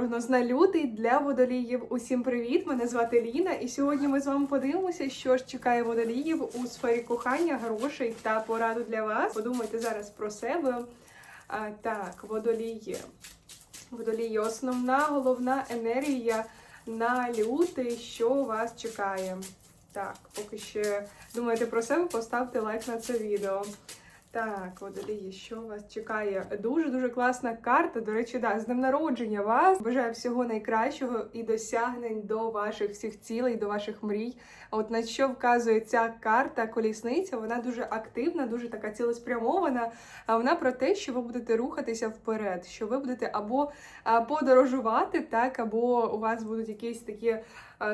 прогноз на лютий для водоліїв. Усім привіт! Мене звати Ліна, і сьогодні ми з вами подивимося, що ж чекає водоліїв у сфері кохання, грошей та пораду для вас. Подумайте зараз про себе. А, так, водолії. Водолії, основна головна енергія на лютий, що вас чекає. Так, поки ще думаєте про себе, поставте лайк на це відео. Так, водолії, що вас чекає? Дуже-дуже класна карта. До речі, да, з днем народження вас. Бажаю всього найкращого і досягнень до ваших всіх цілей, до ваших мрій. От на що вказує ця карта колісниця, вона дуже активна, дуже така цілеспрямована. А вона про те, що ви будете рухатися вперед, що ви будете або подорожувати, так, або у вас будуть якісь такі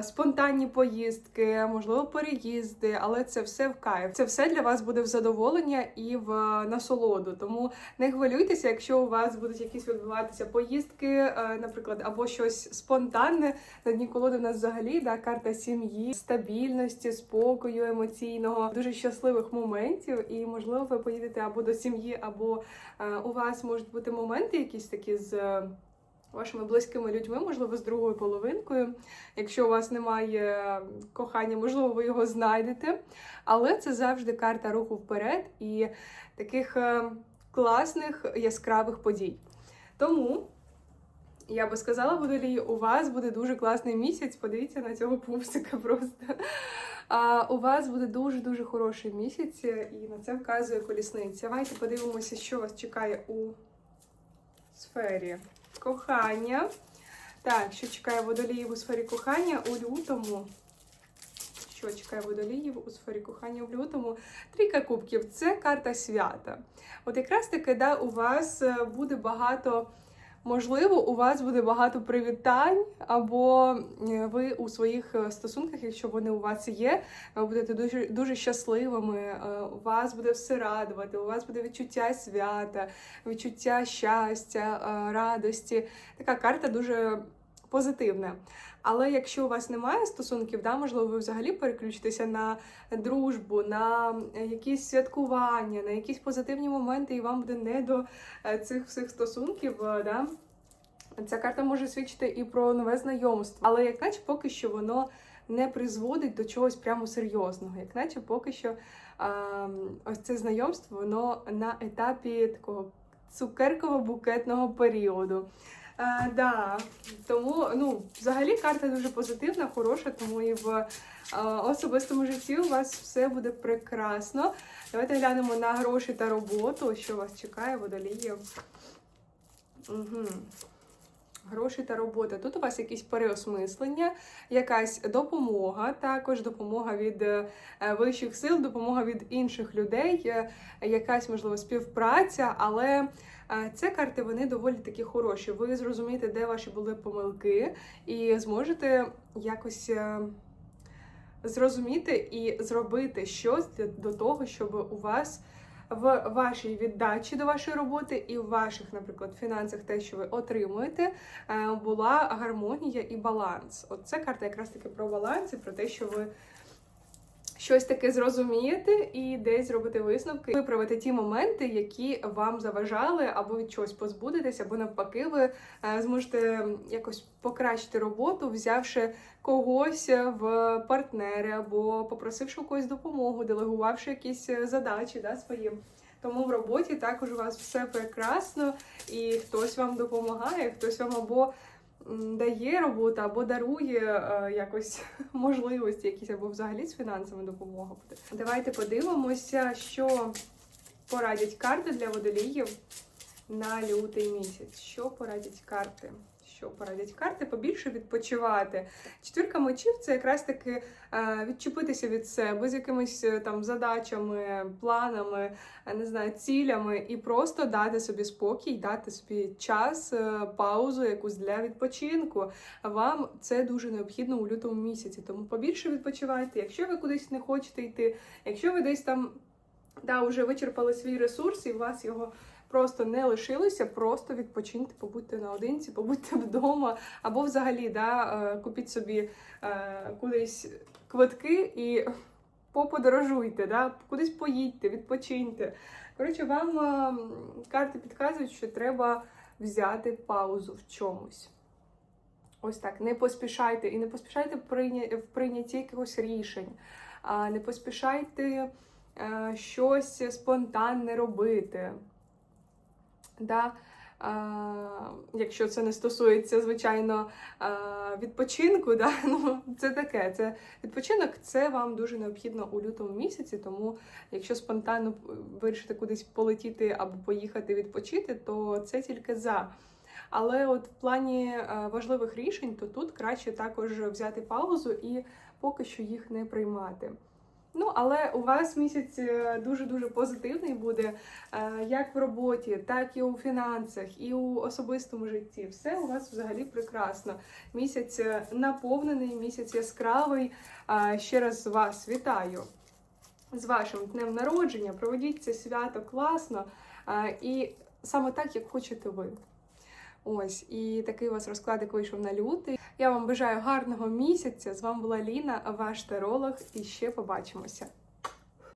спонтанні поїздки, можливо, переїзди, але це все в кайф. Це все для вас буде в задоволення і в насолоду. Тому не хвилюйтеся, якщо у вас будуть якісь відбуватися поїздки, наприклад, або щось спонтанне. На дні колоди в нас взагалі да, карта сім'ї, стабільності, спокою емоційного, дуже щасливих моментів. І можливо, ви поїдете або до сім'ї, або е, у вас можуть бути моменти якісь такі з. Е, Вашими близькими людьми, можливо, з другою половинкою. Якщо у вас немає кохання, можливо, ви його знайдете. Але це завжди карта руху вперед і таких е, класних яскравих подій. Тому я би сказала, водолії, у вас буде дуже класний місяць. Подивіться на цього пупсика просто. А, у вас буде дуже-дуже хороший місяць, і на це вказує колісниця. Давайте подивимося, що вас чекає у сфері кохання. Так, що чекає водоліїв у сфері кохання у лютому. Що чекає водоліїв у сфері кохання в лютому? Трійка кубків це карта свята. От якраз таки, да, у вас е, буде багато. Можливо, у вас буде багато привітань, або е, ви у своїх е, стосунках, якщо вони у вас є, ви будете дуже дуже щасливими. е, вас буде все радувати, у вас буде відчуття свята, відчуття щастя, радості. Така карта дуже позитивна. Але якщо у вас немає стосунків, да, можливо, ви взагалі переключитеся на дружбу, на е, якісь святкування, на якісь позитивні моменти, і вам буде не до е, цих всіх стосунків. е, Да? Ця карта може свідчити і про нове знайомство, але як наче поки що воно не призводить до чогось прямо серйозного, як наче поки що е, ось це знайомство воно на етапі такого цукерково-букетного періоду. Е, да, тому ну, взагалі карта дуже позитивна, хороша, тому і в е, особистому житті у вас все буде прекрасно. Давайте глянемо на гроші та роботу, що вас чекає, водоліїв. Угу. Гроші та робота. Тут у вас якісь переосмислення, якась допомога, також допомога від е, вищих сил, допомога від інших людей, е, якась можливо співпраця, але е, ці карти вони доволі такі хороші. Ви зрозумієте, де ваші були помилки, і зможете якось. Зрозуміти і зробити щось для до того, щоб у вас в вашій віддачі до вашої роботи і в ваших, наприклад, фінансах, те, що ви отримуєте, е, була гармонія і баланс. От це карта якраз таки про баланс і про те, що ви щось таке зрозумієте і десь зробите висновки, виправити ті моменти, які вам заважали, або від чогось позбудетесь, або навпаки, ви е, зможете якось покращити роботу, взявши когось в партнери, або попросивши у когось допомогу, делегувавши якісь е, задачі да, свої. Тому в роботі також у вас все прекрасно, і хтось вам допомагає, хтось вам або дає роботу, або дарує е, якось можливості, якісь або взагалі з фінансами допомога буде. Давайте подивимося, що порадять карти для водоліїв на лютий місяць. Що порадять карти? Що порадять карти? Побільше відпочивати. Четвірка мечів це якраз таки е, відчепитися від себе з якимись е, там задачами, планами, е, не знаю, цілями, і просто дати собі спокій, дати собі час, паузу якусь для відпочинку. Вам це дуже необхідно у лютому місяці. Тому побільше відпочивайте. Якщо ви кудись не хочете йти, якщо ви десь там да, вже вичерпали свій ресурс і у вас його просто не лишилося, просто відпочиньте, побудьте наодинці, побудьте вдома, або взагалі да, е, купіть собі е, кудись квитки і поподорожуйте, да, кудись поїдьте, відпочиньте. Коротше, вам е, карти підказують, що треба взяти паузу в чомусь. Ось так, не поспішайте і не поспішайте в прийнятті якихось рішень, не поспішайте щось спонтанне робити. Да? А, якщо це не стосується, звичайно, а, відпочинку, да? ну, це таке. Це відпочинок це вам дуже необхідно у лютому місяці, тому якщо спонтанно вирішите кудись полетіти або поїхати відпочити, то це тільки за. Але от в плані важливих рішень, то тут краще також взяти паузу і поки що їх не приймати. Ну, але у вас місяць дуже-дуже позитивний буде, е, як в роботі, так і у фінансах, і у особистому житті. Все у вас взагалі прекрасно. Місяць е, наповнений, місяць яскравий. Е, Ще раз вас вітаю з вашим днем народження. Проведіть це свято класно е, і саме так, як хочете ви. Ось, і такий у вас розкладик вийшов на лютий. Я вам бажаю гарного місяця. З вами була Ліна, ваш таролог, і ще побачимося.